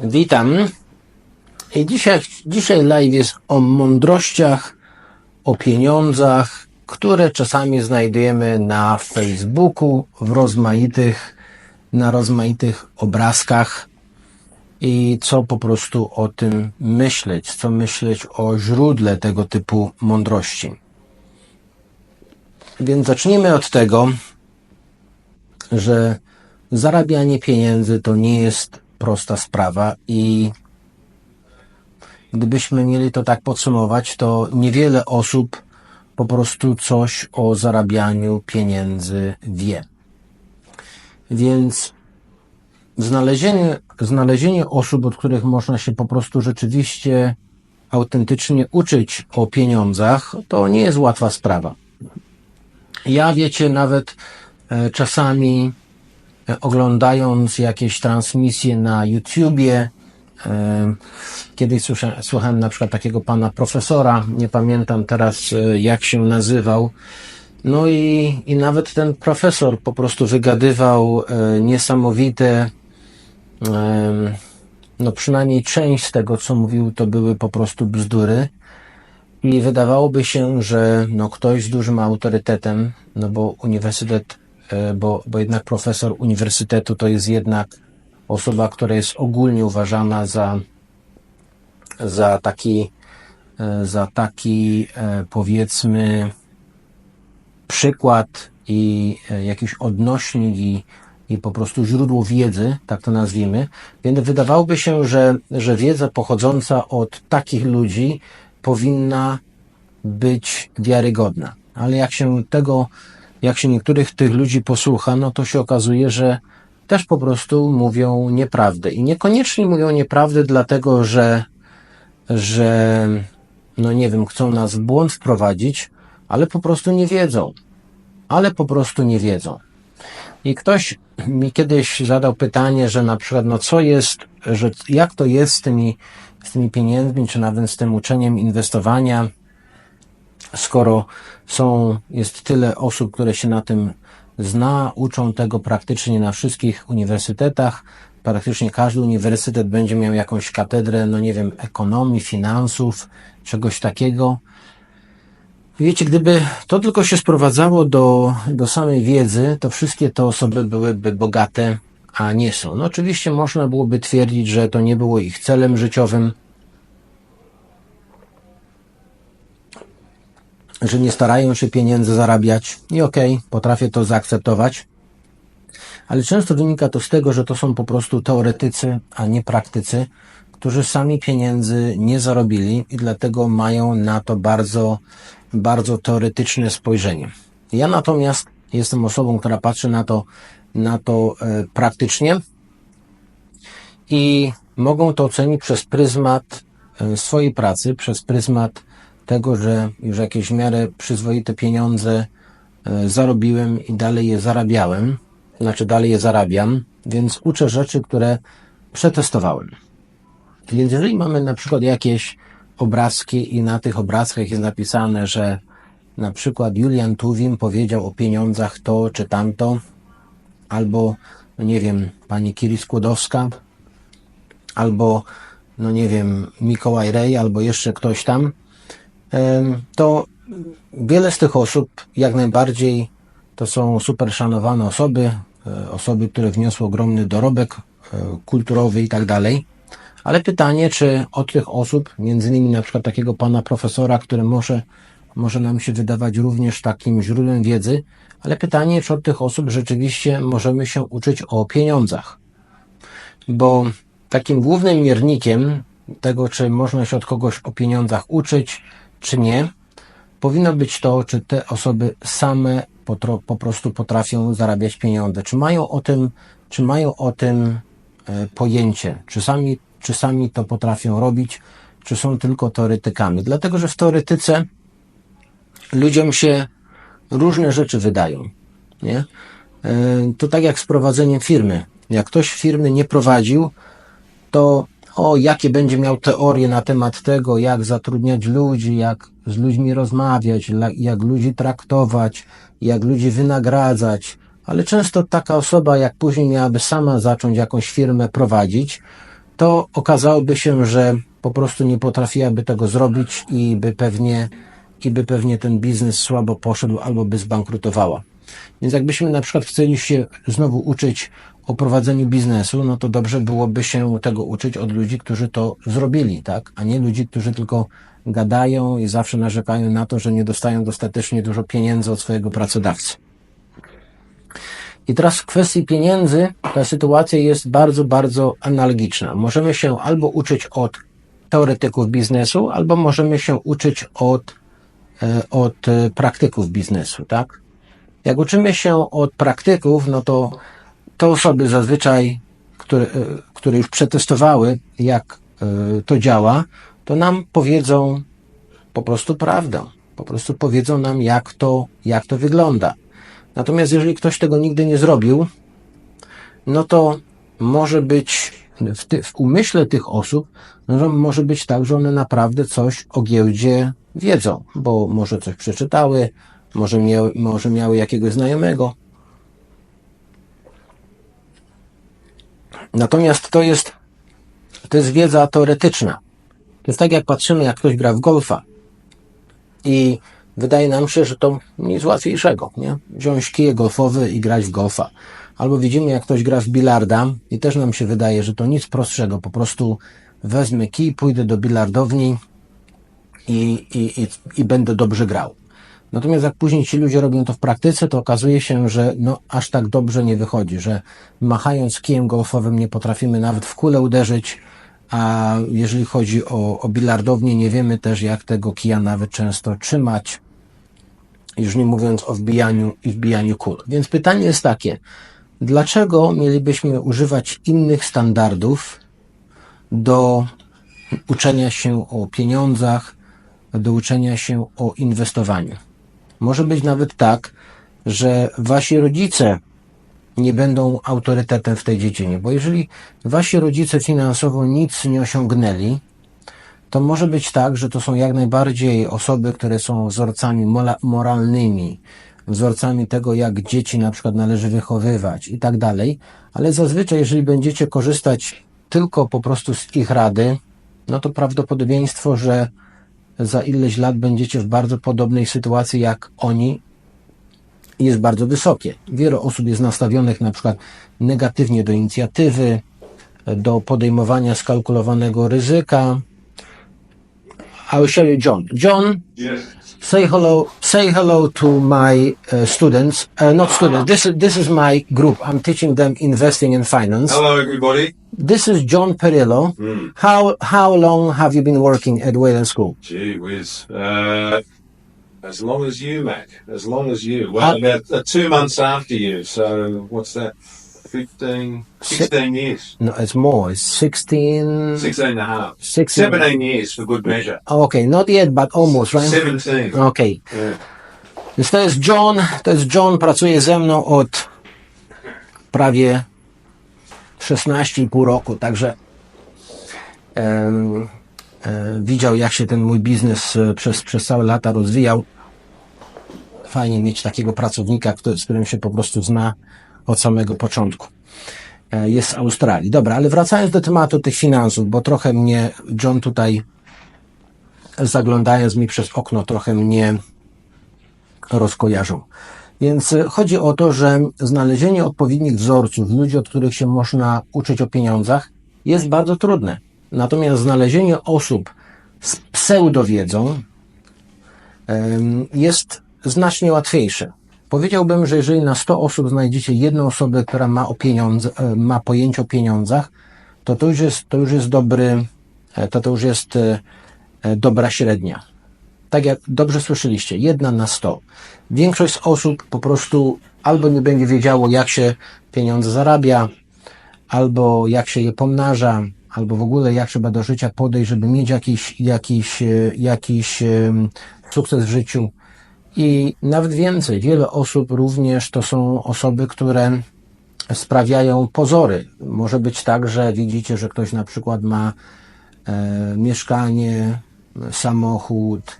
Witam. I dzisiaj, dzisiaj live jest o mądrościach, o pieniądzach, które czasami znajdujemy na Facebooku, w rozmaitych, na rozmaitych obrazkach i co po prostu o tym myśleć, co myśleć o źródle tego typu mądrości. Więc zacznijmy od tego, że zarabianie pieniędzy to nie jest prosta sprawa i gdybyśmy mieli to tak podsumować, to niewiele osób po prostu coś o zarabianiu pieniędzy wie. Więc znalezienie, znalezienie osób, od których można się po prostu rzeczywiście autentycznie uczyć o pieniądzach, to nie jest łatwa sprawa. Ja wiecie, nawet e, czasami oglądając jakieś transmisje na YouTubie, e, kiedyś słysza, słuchałem na przykład takiego pana profesora, nie pamiętam teraz e, jak się nazywał, no i, i nawet ten profesor po prostu wygadywał e, niesamowite, no przynajmniej część z tego, co mówił, to były po prostu bzdury. I wydawałoby się, że no ktoś z dużym autorytetem, no bo uniwersytet, e, bo, bo jednak profesor uniwersytetu to jest jednak osoba, która jest ogólnie uważana za, za taki, e, za taki e, powiedzmy przykład i e, jakiś odnośnik i, i po prostu źródło wiedzy, tak to nazwijmy. Więc wydawałoby się, że, że wiedza pochodząca od takich ludzi powinna być wiarygodna. Ale jak się tego, jak się niektórych tych ludzi posłucha, no to się okazuje, że też po prostu mówią nieprawdę. I niekoniecznie mówią nieprawdę dlatego, że, że no nie wiem, chcą nas w błąd wprowadzić, ale po prostu nie wiedzą. Ale po prostu nie wiedzą. I ktoś mi kiedyś zadał pytanie, że na przykład, no co jest, że jak to jest z tymi, z tymi pieniędzmi, czy nawet z tym uczeniem inwestowania, skoro są, jest tyle osób, które się na tym zna, uczą tego praktycznie na wszystkich uniwersytetach. Praktycznie każdy uniwersytet będzie miał jakąś katedrę, no nie wiem, ekonomii, finansów, czegoś takiego. Wiecie, gdyby to tylko się sprowadzało do, do samej wiedzy, to wszystkie te osoby byłyby bogate, a nie są. No oczywiście można byłoby twierdzić, że to nie było ich celem życiowym, że nie starają się pieniędzy zarabiać i okej, potrafię to zaakceptować. Ale często wynika to z tego, że to są po prostu teoretycy, a nie praktycy, którzy sami pieniędzy nie zarobili i dlatego mają na to bardzo, bardzo teoretyczne spojrzenie. Ja natomiast jestem osobą, która patrzy na to, na to e, praktycznie i mogą to ocenić przez pryzmat e, swojej pracy, przez pryzmat tego, że już jakieś w miarę przyzwoite pieniądze e, zarobiłem i dalej je zarabiałem, znaczy dalej je zarabiam, więc uczę rzeczy, które przetestowałem. Więc jeżeli mamy na przykład jakieś obrazki i na tych obrazkach jest napisane, że na przykład Julian Tuwim powiedział o pieniądzach to czy tamto, albo, no nie wiem, pani Kiri Skłodowska, albo, no nie wiem, Mikołaj Rej, albo jeszcze ktoś tam, to wiele z tych osób jak najbardziej to są super szanowane osoby, e, osoby, które wniosły ogromny dorobek e, kulturowy i tak dalej. Ale pytanie, czy od tych osób, między innymi na przykład takiego pana profesora, który może, może nam się wydawać również takim źródłem wiedzy, ale pytanie, czy od tych osób rzeczywiście możemy się uczyć o pieniądzach. Bo takim głównym miernikiem tego, czy można się od kogoś o pieniądzach uczyć, czy nie, powinno być to, czy te osoby same potro, po prostu potrafią zarabiać pieniądze. Czy mają o tym, czy mają o tym e, pojęcie, czy sami, czy sami to potrafią robić, czy są tylko teoretykami. Dlatego, że w teoretyce ludziom się różne rzeczy wydają. Nie? E, To tak jak z prowadzeniem firmy. Jak ktoś firmy nie prowadził, to o, jakie będzie miał teorie na temat tego, jak zatrudniać ludzi, jak z ludźmi rozmawiać, jak ludzi traktować, jak ludzi wynagradzać. Ale często taka osoba, jak później miałaby sama zacząć jakąś firmę prowadzić, to okazałoby się, że po prostu nie potrafiłaby tego zrobić i by pewnie, i by pewnie ten biznes słabo poszedł albo by zbankrutowała. Więc jakbyśmy na przykład chcieli się znowu uczyć o prowadzeniu biznesu, no to dobrze byłoby się tego uczyć od ludzi, którzy to zrobili, tak? A nie ludzi, którzy tylko gadają i zawsze narzekają na to, że nie dostają dostatecznie dużo pieniędzy od swojego pracodawcy. I teraz w kwestii pieniędzy ta sytuacja jest bardzo, bardzo analogiczna. Możemy się albo uczyć od teoretyków biznesu, albo możemy się uczyć od, e, od praktyków biznesu, tak? Jak uczymy się od praktyków, no to to osoby zazwyczaj, które, e, które już przetestowały, jak e, to działa, to nam powiedzą po prostu prawdę. Po prostu powiedzą nam, jak to, jak to wygląda. Natomiast jeżeli ktoś tego nigdy nie zrobił, no to może być w, ty, w umyśle tych osób, no, że może być tak, że one naprawdę coś o giełdzie wiedzą, bo może coś przeczytały, może miały, może miały jakiegoś znajomego. Natomiast to jest, to jest wiedza teoretyczna. To jest tak, jak patrzymy, jak ktoś gra w golfa i wydaje nam się, że to nic łatwiejszego, nie? Wziąć kije golfowe i grać w golfa. Albo widzimy, jak ktoś gra w bilarda i też nam się wydaje, że to nic prostszego. Po prostu wezmę kij, pójdę do bilardowni i, i, i, i będę dobrze grał. Natomiast jak później ci ludzie robią to w praktyce, to okazuje się, że no aż tak dobrze nie wychodzi, że machając kijem golfowym nie potrafimy nawet w kulę uderzyć, a jeżeli chodzi o, o bilardownię, nie wiemy też jak tego kija nawet często trzymać, już nie mówiąc o wbijaniu i wbijaniu kul. Więc pytanie jest takie, dlaczego mielibyśmy używać innych standardów do uczenia się o pieniądzach, do uczenia się o inwestowaniu? Może być nawet tak, że wasi rodzice nie będą autorytetem w tej dziedzinie, bo jeżeli wasi rodzice finansowo nic nie osiągnęli, to może być tak, że to są jak najbardziej osoby, które są wzorcami moralnymi, wzorcami tego, jak dzieci na przykład należy wychowywać i tak dalej, ale zazwyczaj, jeżeli będziecie korzystać tylko po prostu z ich rady, no to prawdopodobieństwo, że za ileś lat będziecie w bardzo podobnej sytuacji jak oni, jest bardzo wysokie. Wiele osób jest nastawionych na przykład negatywnie do inicjatywy, do podejmowania skalkulowanego ryzyka. I will show you John. John, Yes. say hello. Say hello to my uh, students. Uh, not students. This is this is my group. I'm teaching them investing and finance. Hello, everybody. This is John Perillo. How how long have you been working at Wayland School? Gee whiz. Uh, as long as you, Mac. As long as you. Well, about uh, two months after you. So, what's that? 15, 16 years. No, it's more. It's 16. 16 and a half. 16. 17 years for good measure. Okay, not yet, but almost, right? 17. Okay. Yeah. Więc to jest John, to jest John, pracuje ze mną od prawie 16,5 roku, także e, widział jak się ten mój biznes e, przez, przez całe lata rozwijał. Fajnie mieć takiego pracownika, który, z którym się po prostu zna od samego początku. E, Jest z Australii. Dobra, ale wracając do tematu tych finansów, bo trochę mnie John tutaj zaglądając mi przez okno trochę mnie rozkojarzą. Więc e, chodzi o to, że znalezienie odpowiednich wzorców, ludzi, od których się można uczyć o pieniądzach, jest bardzo trudne. Natomiast znalezienie osób z pseudowiedzą jest znacznie łatwiejsze. Powiedziałbym, że jeżeli na 100 osób znajdziecie jedną osobę, która ma, o e, ma pojęcie o pieniądzach, to to już jest, to już jest dobry, e, to to już jest dobra średnia tak jak dobrze słyszeliście, jedna na sto. Większość z osób po prostu albo nie będzie wiedziało, jak się pieniądze zarabia, albo jak się je pomnaża, albo w ogóle jak trzeba do życia podejść, żeby mieć jakiś, jakiś, e, jakiś em, sukces w życiu. I nawet więcej, wiele osób również to są osoby, które sprawiają pozory. Może być tak, że widzicie, że ktoś na przykład ma e, mieszkanie, samochód,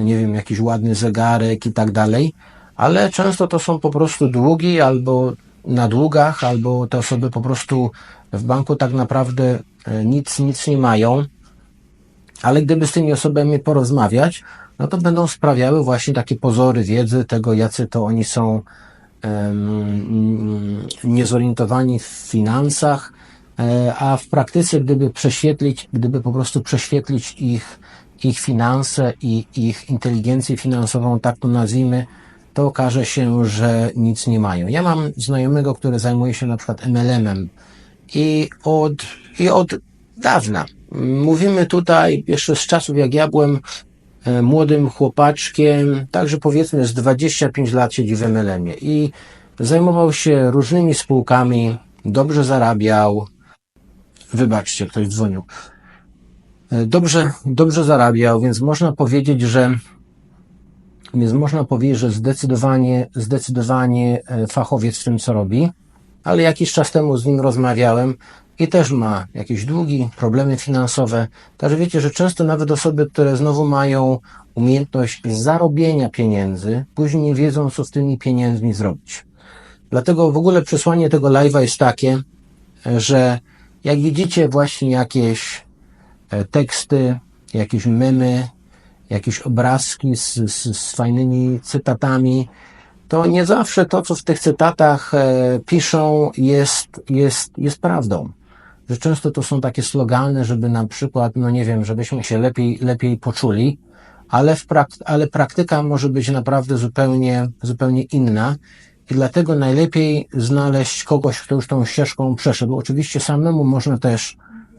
no nie wiem, jakiś ładny zegarek i tak dalej, ale często to są po prostu długi albo na długach, albo te osoby po prostu w banku tak naprawdę e, nic, nic nie mają, ale gdyby z tymi osobami porozmawiać, no to będą sprawiały właśnie takie pozory wiedzy tego, jacy to oni są em, niezorientowani w finansach, e, a w praktyce, gdyby prześwietlić, gdyby po prostu prześwietlić ich, ich finanse i ich inteligencję finansową, tak to nazwijmy, to okaże się, że nic nie mają. Ja mam znajomego, który zajmuje się na przykład MLM-em i od, i od dawna. Mówimy tutaj jeszcze z czasów, jak ja byłem e, młodym chłopaczkiem, także powiedzmy z 25 lat siedzi w MLM-ie i zajmował się różnymi spółkami, dobrze zarabiał. Wybaczcie, ktoś dzwonił. Dobrze, dobrze zarabiał, więc można powiedzieć, że więc można powiedzieć, że zdecydowanie, zdecydowanie e, fachowiec w tym, co robi, ale jakiś czas temu z nim rozmawiałem i też ma jakieś długi, problemy finansowe. Także wiecie, że często nawet osoby, które znowu mają umiejętność zarobienia pieniędzy, później nie wiedzą, co z tymi pieniędzmi zrobić. Dlatego w ogóle przesłanie tego live'a jest takie, e, że jak widzicie właśnie jakieś teksty, jakieś memy, jakieś obrazki z, z, z fajnymi cytatami, to nie zawsze to, co w tych cytatach e, piszą, jest, jest, jest prawdą. Że często to są takie slogany, żeby na przykład, no nie wiem, żebyśmy się lepiej, lepiej poczuli, ale, w prak, ale praktyka może być naprawdę zupełnie, zupełnie inna. I dlatego najlepiej znaleźć kogoś, kto już tą ścieżką przeszedł. Oczywiście samemu można też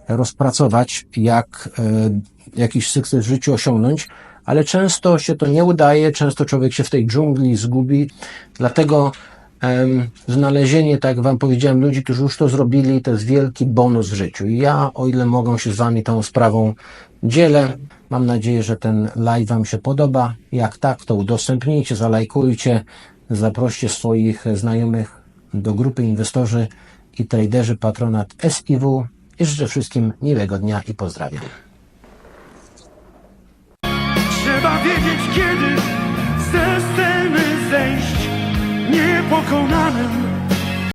rozpracować, jak e, jakiś sukces w życiu osiągnąć, ale często się to nie udaje, często człowiek się w tej dżungli zgubi, dlatego znalezienie, tak jak Wam powiedziałem, ludzi, którzy już to zrobili, to jest wielki bonus w życiu. I ja, o ile mogę się z Wami tą sprawą dzielę, mam nadzieję, że ten live Wam się podoba. Jak tak, to udostępnijcie, zalajkujcie, zaproście swoich znajomych do grupy inwestorzy i traderzy patronat SIW i życzę wszystkim miłego dnia i pozdrawiam. Trzeba wiedzieć kiedy ze sceny zejść Niepokonanym